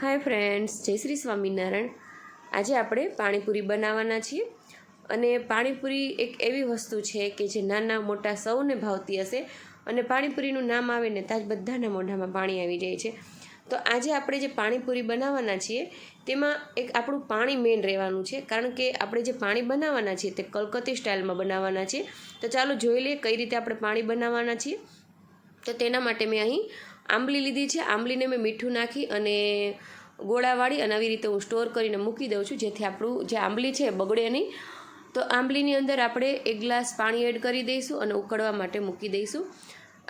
Hi friends, જય શ્રી સ્વામિનારાયણ. આજે આપણે પાણીપુરી બનાવવાના છીએ અને પાણીપુરી એક એવી વસ્તુ છે કે જે નાના મોટા સૌને ભાવતી હશે અને પાણીપુરીનું નામ આવે ને ત્યાં જ બધાના મોઢામાં પાણી આવી જાય છે. તો આજે આપણે જે પાણીપુરી બનાવવાના છીએ તેમાં એક આપણું પાણી મેઇન રહેવાનું છે. કારણ કે આપણે જે પાણી બનાવવાના છીએ તે કલકત્તી સ્ટાઇલમાં બનાવવાના છીએ. તો ચાલો જોઈ લઈએ કઈ રીતે આપણે પાણી બનાવવાના છીએ. તો તેના માટે મેં અહીં આંબલી લીધી છે. આંબલીને મેં મીઠું નાખી અને ગોળાવાળી અને આવી રીતે હું સ્ટોર કરીને મૂકી દઉં છું. જેથી આપણું જે આંબલી છે બગડે નહીં. તો આંબલીની અંદર આપણે એક ગ્લાસ પાણી એડ કરી દઈશું અને ઉકળવા માટે મૂકી દઈશું.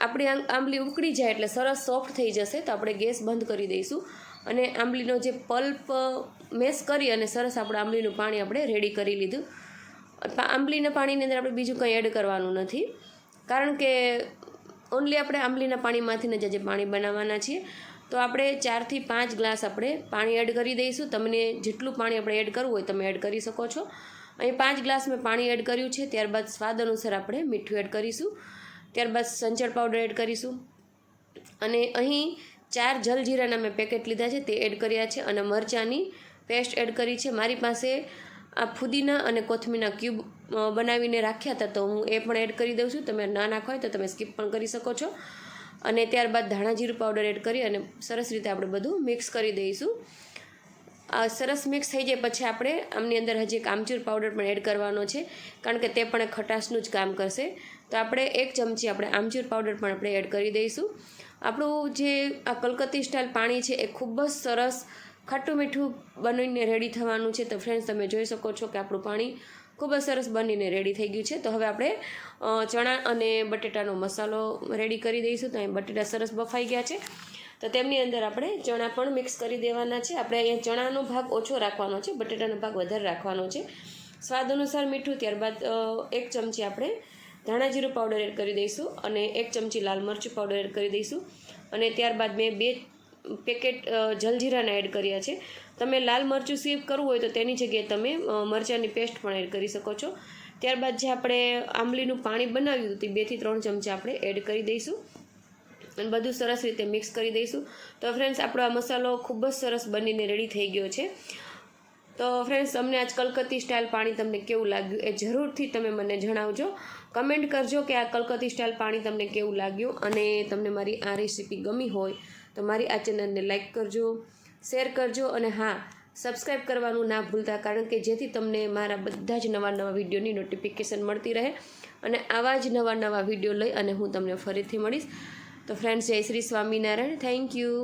આપણી આંબલી ઉકળી જાય એટલે સરસ સોફ્ટ થઈ જશે તો આપણે ગેસ બંધ કરી દઈશું. અને આંબલીનો જે પલ્પ મેસ કરી અને સરસ આપણે આંબલીનું પાણી આપણે રેડી કરી લીધું. આંબલીના પાણીની અંદર આપણે બીજું કંઈ એડ કરવાનું નથી. કારણ કે ઓનલી આપણે આંબલીના પાણીમાંથી જ આજે પાણી બનાવવાના છીએ, તો આપણે ચારથી પાંચ ગ્લાસ આપણે પાણી એડ કરી દઈશું. તમને જેટલું પાણી આપણે એડ કરવું હોય તમે એડ કરી શકો છો. અહીં પાંચ ગ્લાસ મેં પાણી એડ કર્યું છે. ત્યારબાદ સ્વાદ અનુસાર આપણે મીઠું એડ કરીશું. ત્યારબાદ સંચળ પાવડર એડ કરીશું. અને અહીં ચાર જલજીરાના મેં પેકેટ લીધા છે, તે એડ કર્યા છે અને મરચાંની પેસ્ટ એડ કરી છે. મારી પાસે આ ફુદીના અને કોથમીના ક્યુબ બનાવીને રાખ્યા હતા, તો હું એ પણ એડ કરી દઉં છું. તમે ના નાખો તો તમે સ્કીપ પણ કરી શકો છો. અને ત્યારબાદ ધાણા જીરું પાવડર એડ કરી અને સરસ રીતે આપણે બધું મિક્સ કરી દઈશું. આ સરસ મિક્સ થઈ જાય પછી આપણે આમની અંદર હજી એક આમચૂર પાવડર પણ એડ કરવાનો છે, કારણ કે તે પણ એક ખટાશનું જ કામ કરશે. તો આપણે એક ચમચી આપણે આમચૂર પાવડર પણ આપણે એડ કરી દઈશું. આપણું જે આ કલકત્તી સ્ટાઇલ પાણી છે એ ખૂબ જ સરસ ખાટું મીઠું બનીને રેડી થવાનું છે. તો ફ્રેન્ડ્સ તમે જોઈ શકો છો કે આપણું પાણી ખૂબ જ સરસ બનીને રેડી થઈ ગયું છે. તો હવે આપણે ચણા અને બટેટાનો મસાલો રેડી કરી દઈશું. તો અહીં બટેટા સરસ બફાઈ ગયા છે. તો તેમની અંદર આપણે ચણા પણ મિક્સ કરી દેવાના છે. આપણે અહીંયા ચણાનો ભાગ ઓછો રાખવાનો છે. બટેટાનો ભાગ વધારે રાખવાનો છે. સ્વાદ અનુસાર મીઠું, ત્યારબાદ એક ચમચી આપણે ધાણા જીરું પાવડર એડ કરી દઈશું અને એક ચમચી લાલ મરચું પાવડર એડ કરી દઈશું. અને ત્યારબાદ મેં બે પેકેટ જલજીરાના એડ કર્યા છે. તમે લાલ મરચું સ્કીપ કરવું હોય તો તેની જગ્યાએ તમે મરચાંની પેસ્ટ પણ એડ કરી શકો છો. ત્યારબાદ જે આપણે આંબલીનું પાણી બનાવ્યું હતું તે બેથી ત્રણ ચમચા આપણે એડ કરી દઈશું. અને બધું સરસ રીતે મિક્સ કરી દઈશું. તો ફ્રેન્ડ્સ આપણો આ મસાલો ખૂબ જ સરસ બનીને રેડી થઈ ગયો છે. તો ફ્રેન્ડ્સ તમને આજ કલકત્તી સ્ટાઇલ પાણી તમને કેવું લાગ્યું એ જરૂરથી તમે મને જણાવજો. કમેન્ટ કરજો કે આ કલકત્તી સ્ટાઇલ પાણી તમને કેવું લાગ્યું અને તમને મારી આ રેસીપી ગમી હોય તો મારી આ ચેનલને લાઇક કરજો શેર કરજો અને હા સબસ્ક્રાઈબ કરવાનું ના ભૂલતા, કારણ કે જેથી તમને મારા બધા જ નવા નવા વિડીયોની નોટિફિકેશન મળતી રહે. અને આવા જ નવા નવા વીડિયો લઈ અને હું તમને ફરીથી મળીશ. તો ફ્રેન્ડ્સ જય શ્રી સ્વામિનારાયણ. Thank you